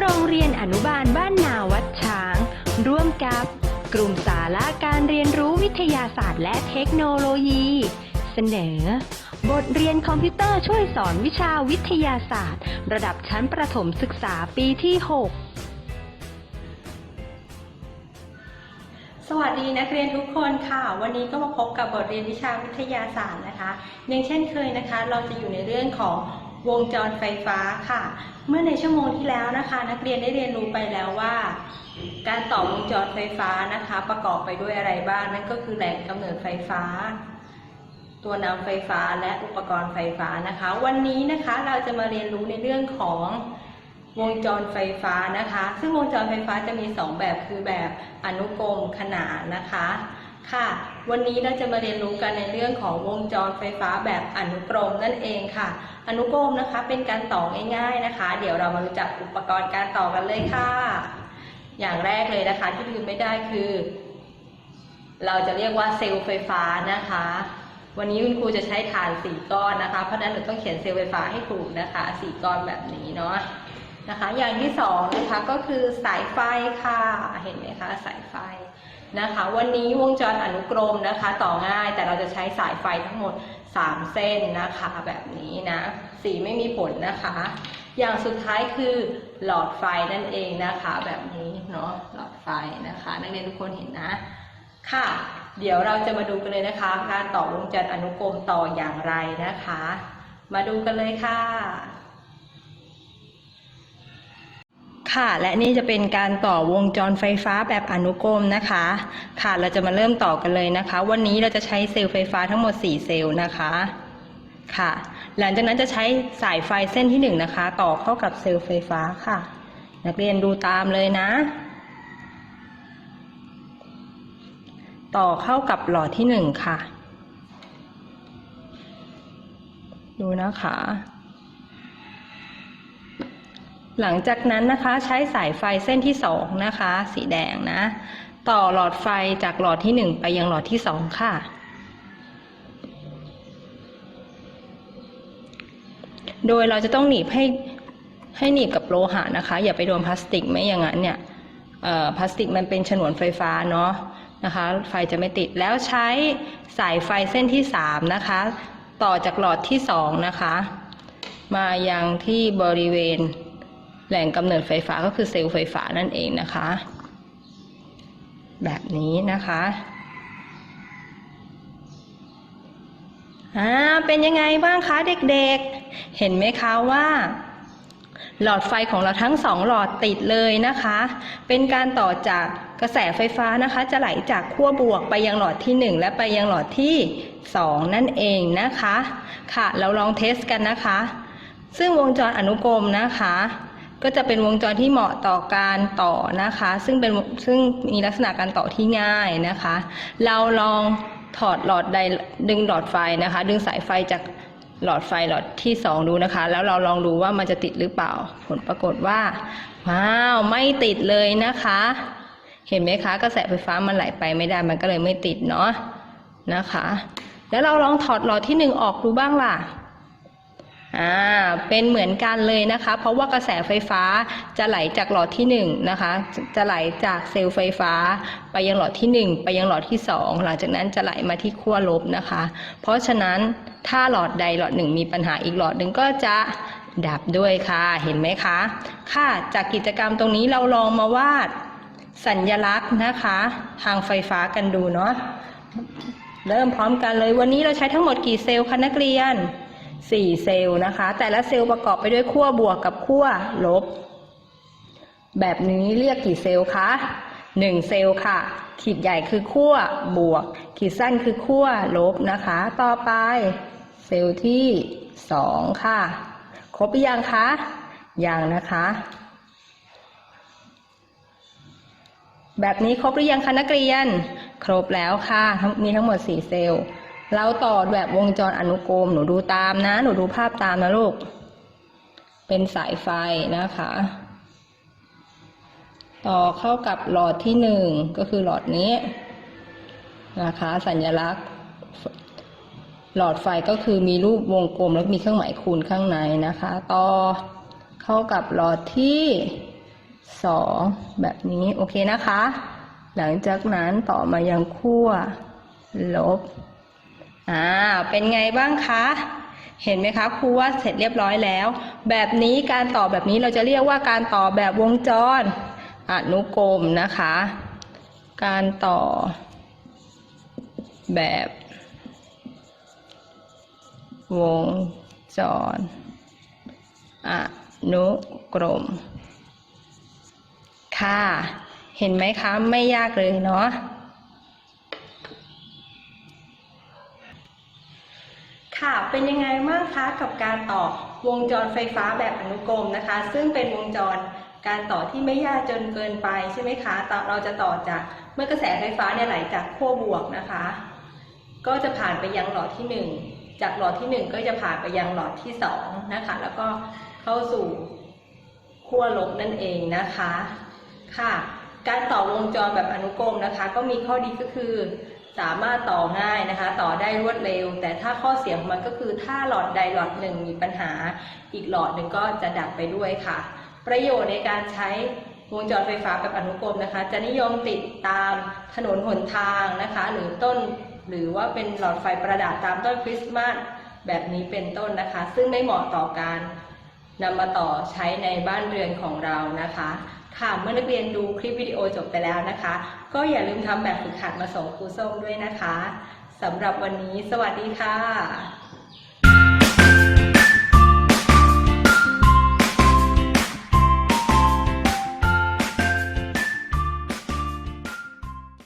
โรงเรียนอนุบาลบ้านนาวัดช้าง ร่วมกับกลุ่มสาระการเรียนรู้วิทยาศาสตร์และเทคโนโลยี เสนอ บทเรียนคอมพิวเตอร์ช่วยสอนวิชาวิทยาศาสตร์ ระดับชั้นประถมศึกษาปีที่ 6 สวัสดีนักเรียนทุกคนค่ะ วันนี้ก็มาพบกับบทเรียนวิชาวิทยาศาสตร์นะคะย่างเช่นเคยนะคะ เราจะอยู่ในเรื่องของ วงจรไฟฟ้าค่ะ เมื่อในชั่วโมงที่แล้วนะคะ นักเรียนได้เรียนรู้ไปแล้วว่า การต่อวงจรไฟฟ้านะคะ ประกอบไปด้วยอะไรบ้างนั่นก็คือแหล่งกำเนิดไฟฟ้า ตัวนำไฟฟ้าและอุปกรณ์ไฟฟ้านะคะ วันนี้นะคะเราจะมาเรียนรู้ในเรื่องของวงจรไฟฟ้านะคะ ซึ่งวงจรไฟฟ้าจะมี 2 แบบคือแบบอนุกรมขนานนะคะ ค่ะ วันนี้เราจะมาเรียนรู้กันในเรื่องของวงจรไฟฟ้าแบบอนุกรมนั่นเองค่ะ อนุกรมนะคะเป็นการต่อง่ายๆนะคะ เดี๋ยวเรามารู้จักอุปกรณ์การต่อกันเลยค่ะ อย่างแรกเลยนะคะที่ลืมไม่ได้คือ เราจะเรียกว่าเซลล์ไฟฟ้านะคะ วันนี้คุณครูจะใช้ฐานสี่ก้อนนะคะ เพราะนั้นหนูต้องเขียนเซลล์ไฟฟ้าให้ถูกนะคะสี่ก้อนแบบนี้เนาะนะคะ อย่างที่สองนะคะก็คือสายไฟค่ะ เห็นไหมคะสายไฟ นะคะ วันนี้วงจรอนุกรมนะคะ ต่อง่ายแต่เราจะใช้สายไฟทั้งหมด 3 เส้นนะคะ แบบนี้นะ สีไม่มีผลนะคะ อย่างสุดท้ายคือหลอดไฟนั่นเองนะคะ แบบนี้เนาะหลอดไฟนะคะ นักเรียนทุกคนเห็นนะค่ะ เดี๋ยวเราจะมาดูกันเลยนะคะ การต่อวงจรอนุกรมต่ออย่างไรนะคะ มาดูกันเลยค่ะ ค่ะ และนี่จะเป็นการต่อวงจรไฟฟ้าแบบอนุกรมนะคะ ค่ะ เราจะมาเริ่มต่อกันเลยนะคะ วันนี้เราจะใช้เซลล์ไฟฟ้าทั้งหมด 4 เซลล์นะคะ ค่ะ หลังจากนั้นจะใช้สายไฟเส้นที่1นะคะ ต่อเข้ากับเซลล์ไฟฟ้าค่ะ นักเรียนดูตามเลยนะ ต่อเข้ากับหลอดที่หนึ่งค่ะ ดูนะคะ หลังจากนั้นนะคะใช้สายไฟเส้นที่สองนะคะ สีแดงนะ ต่อหลอดไฟจากหลอดที่หนึ่งไปยังหลอดที่สองค่ะ โดยเราจะต้องหนีบให้ให้หนีบกับโลหะนะคะ อย่าไปโดนพลาสติกไม่อย่างนั้นเนี่ยพลาสติกมันเป็นฉนวนไฟฟ้าเนาะนะคะ ไฟจะไม่ติดแล้วใช้สายไฟเส้นที่สามนะคะ ต่อจากหลอดที่สองนะคะ มายังที่บริเวณ แหล่งกำเนิดไฟฟ้าก็คือเซลล์ไฟฟ้านั่นเองนะคะ แบบนี้นะคะอ่าเป็นยังไงบ้างคะเด็กๆ เห็นไหมคะว่า หลอดไฟของเราทั้งสองหลอดติดเลยนะคะ เป็นการต่อจากกระแสไฟฟ้านะคะ จะไหลจากขั้วบวกไปยังหลอดที่ 1 และไปยังหลอดที่ 2 นั่นเองนะคะ ค่ะ เราลองเทสกันนะคะ ซึ่งวงจรอนุกรมนะคะ ก็จะเป็นวงจรที่เหมาะต่อการต่อนะคะ ซึ่งเป็นซึ่งมีลักษณะการต่อที่ง่ายนะคะ เราลองถอดหลอดใดดึงหลอดไฟนะคะ ดึงสายไฟจากหลอดไฟหลอดที่สองดูนะคะ แล้วเราลองดูว่ามันจะติดหรือเปล่า ผลปรากฏว่าว้าวไม่ติดเลยนะคะ เห็นไหมคะกระแสไฟฟ้ามันไหลไปไม่ได้มันก็เลยไม่ติดเนาะนะคะ แล้วเราลองถอดหลอดที่หนึ่งออกดูบ้างล่ะ อ่าเป็นเหมือนกันเลยนะคะ เพราะว่ากระแสไฟฟ้าจะไหลจากหลอดที่หนึ่งนะคะ จะไหลจากเซลล์ไฟฟ้า ไปยังหลอดที่หนึ่งไปยังหลอดที่สองหลังจากนั้นจะไหลมาที่ขั้วลบนะคะ เพราะฉะนั้นถ้าหลอดใดหลอดหนึ่งมีปัญหาอีกหลอดหนึ่งก็จะดับด้วยค่ะ เห็นไหมคะ ค่ะ จากกิจกรรมตรงนี้เราลองมาวาดสัญญลักษณ์นะคะ ทางไฟฟ้ากันดูเนาะ เริ่มพร้อมกันเลยวันนี้เราใช้ทั้งหมดกี่เซลล์คะนักเรียน สี่เซลล์นะคะ แต่ละเซลล์ประกอบไปด้วยขั้วบวกกับขั้วลบ แบบนี้เรียกกี่เซลล์คะหนึ่งเซลล์ค่ะ ขีดใหญ่คือขั้วบวก ขีดสั้นคือขั้วลบนะคะ ต่อไป เซลล์ที่สองค่ะ ครบหรือยังคะยังนะคะ แบบนี้ครบหรือยังคะนักเรียน ครบแล้วค่ะ มีทั้งหมดสี่เซลล์ เราต่อแบบวงจรอนุกรมหนูดูตามนะ หนูดูภาพตามนะลูก เป็นสายไฟนะคะ ต่อเข้ากับหลอดที่หนึ่งก็คือหลอดนี้นะคะ สัญลักษณ์หลอดไฟก็คือมีรูปวงกลมแล้วมีเครื่องหมายคูณข้างในนะคะ ต่อเข้ากับหลอดที่สองแบบนี้โอเคนะคะ หลังจากนั้นต่อมายังขั้วลบ อ่าเป็นไงบ้างคะ เห็นไหมคะครูว่าเสร็จเรียบร้อยแล้ว แบบนี้การต่อแบบนี้เราจะเรียกว่าการต่อแบบวงจรอนุกรมนะคะ การต่อแบบวงจรอนุกรม ค่ะ เห็นไหมคะ ไม่ยากเลยเนาะ ค่ะ เป็นยังไงบ้างคะกับการต่อวงจรไฟฟ้าแบบอนุกรมนะคะ ซึ่งเป็นวงจรการต่อที่ไม่ยากจนเกินไปใช่ไหมคะต่อเราจะต่อจากเมื่อกระแสไฟฟ้าเนี่ยไหลจากขั้วบวกนะคะ ก็จะผ่านไปยังหลอดที่หนึ่งจากหลอดที่หนึ่งก็จะผ่านไปยังหลอดที่สองนะคะ แล้วก็เข้าสู่ขั้วลบนั่นเองนะคะ ค่ะ การต่อวงจรแบบอนุกรมนะคะ ก็มีข้อดีก็คือ สามารถต่อง่ายนะคะ ต่อได้รวดเร็ว แต่ถ้าข้อเสียของมันก็คือถ้าหลอดใดหลอดหนึ่งมีปัญหา อีกหลอดหนึ่งก็จะดับไปด้วยค่ะ ประโยชน์ในการใช้วงจรไฟฟ้าแบบอนุกรมนะคะ จะนิยมติดตามถนนหนทางนะคะ หรือต้นหรือว่าเป็นหลอดไฟประดับตามต้นคริสต์มาสแบบนี้เป็นต้นนะคะ ซึ่งไม่เหมาะต่อการนำมาต่อใช้ในบ้านเรือนของเรานะคะ ค่ะเมื่อนักเรียนดูคลิปวิดีโอจบไปแล้วนะคะ ก็อย่าลืมทำแบบฝึกหัดมาส่งครูส้มด้วยนะคะสำหรับวันนี้ สวัสดีค่ะ